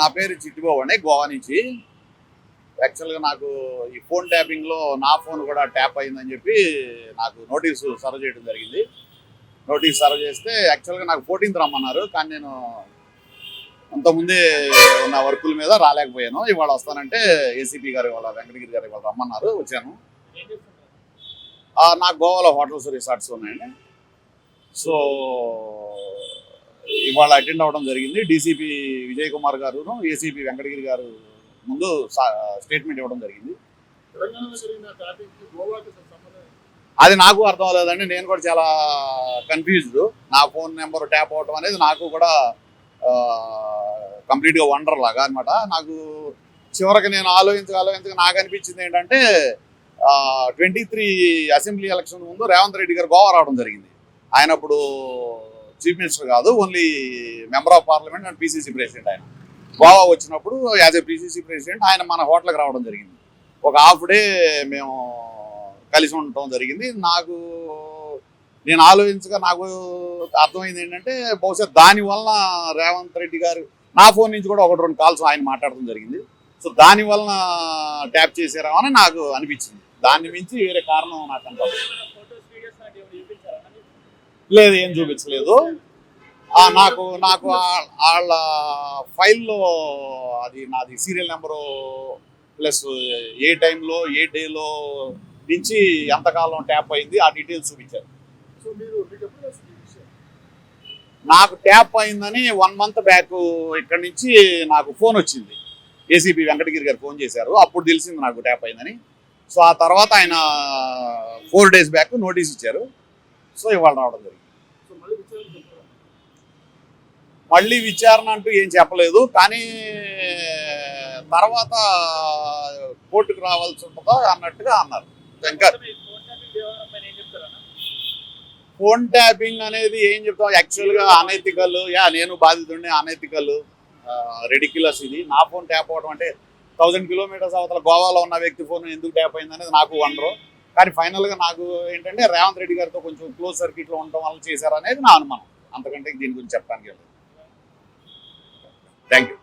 నా పేరు చిట్టిబాబు అండి గోవా నుంచి. యాక్చువల్గా నాకు ఈ ఫోన్ ట్యాపింగ్లో నా ఫోన్ కూడా ట్యాప్ అయిందని చెప్పి నాకు నోటీసు సర్వ్ చేయడం జరిగింది. నోటీస్ సర్వ్ చేస్తే యాక్చువల్గా నాకు ఫోర్టీన్త్ రమ్మన్నారు కానీ నేను అంతకుముందే ఉన్న వర్కుల మీద రాలేకపోయాను. ఇవాళ వస్తానంటే ఏసీపీ గారు ఇవాళ వెంకటగిరి గారు ఇవాళ రమ్మన్నారు వచ్చాను. నాకు గోవాలో హోటల్స్ రిసార్ట్స్ ఉన్నాయండి. సో ఇవాళ అటెండ్ అవ్వడం జరిగింది. డీసీపీ విజయ్ కుమార్ గారు ఏసీపీ వెంకటగిరి గారు ముందు స్టేట్మెంట్ ఇవ్వడం జరిగింది. అది నాకు అర్థం అవ్వలేదండి. నేను కూడా చాలా కన్ఫ్యూజ్డ్ నా ఫోన్ నెంబర్ ట్యాప్ అవటం అనేది నాకు కూడా కంప్లీట్గా వండర్ లాగా అనమాట నాకు చివరికి నేను ఆలోచించక ఆలోచించక నాకు అనిపించింది ఏంటంటే ట్వంటీ త్రీ అసెంబ్లీ ఎలక్షన్ ముందు రేవంత్ రెడ్డి గారు గోవా రావడం జరిగింది. ఆయన అప్పుడు చీఫ్ మినిస్టర్ కాదు only member of parliament and PCC president Goa. Goa వచ్చినప్పుడు యాజ్ ఏ పీసీసీ ప్రెసిడెంట్ ఆయన మన హోటల్కి రావడం జరిగింది. ఒక హాఫ్ డే మేము కలిసి ఉండటం జరిగింది. నాకు నేను ఆలోచించగా నాకు అర్థమైంది ఏంటంటే బహుశా దానివల్ల రేవంత్ రెడ్డి గారు నా ఫోన్ నుంచి కూడా ఒకటి రెండు కాల్స్ ఆయన మాట్లాడటం జరిగింది. సో దాని వలన ట్యాప్ చేసారా అని నాకు అనిపించింది. దాన్ని మించి వేరే కారణం నాకు అనిపించలేదు. లేదు ఏం చూపించలేదు. నాకు నాకు వాళ్ళ ఫైల్లో అది నాది సీరియల్ నెంబరు ప్లస్ ఏ టైంలో ఏ డేలో నుంచి ఎంతకాలం ట్యాప్ అయింది ఆ డీటెయిల్స్ చూపించారు. నాకు ట్యాప్ అయిందని వన్ మంత్ బ్యాక్ ఇక్కడ నుంచి నాకు ఫోన్ వచ్చింది. ఏసీపీ వెంకటగిరి గారు ఫోన్ చేశారు అప్పుడు తెలిసింది నాకు ట్యాప్ అయిందని. సో ఆ తర్వాత ఆయన ఫోర్ డేస్ బ్యాక్ నోటీస్ ఇచ్చారు. సో ఇవాళ రావడం జరిగింది. మళ్ళీ విచారణ అంటూ ఏం చెప్పలేదు కానీ తర్వాత కోర్టుకు రావాల్సి ఉంటుందా అన్నట్టుగా అన్నారు. ఇంకా ఫోన్ ట్యాపింగ్ అనేది ఏం చెప్తాం యాక్చువల్గా అనైతికల్ యా నేను బాధితుడిని అనైతికల్ రెడిక్యులస్ ఇది. నా ఫోన్ ట్యాప్ అవ్వడం అంటే థౌజండ్ కిలోమీటర్స్ అవతల గోవాలో ఉన్న వ్యక్తి ఫోన్ ఎందుకు ట్యాప్ అయింది అనేది నాకు వండరు. కానీ ఫైనల్గా నాకు ఏంటంటే రేవంత్ రెడ్డి గారితో కొంచెం క్లోజ్ సర్క్యూట్లో ఉండటం వల్ల చేశారనేది నా అనుమానం. అంతకంటే దీని గురించి చెప్పడానికి థ్యాంక్ యూ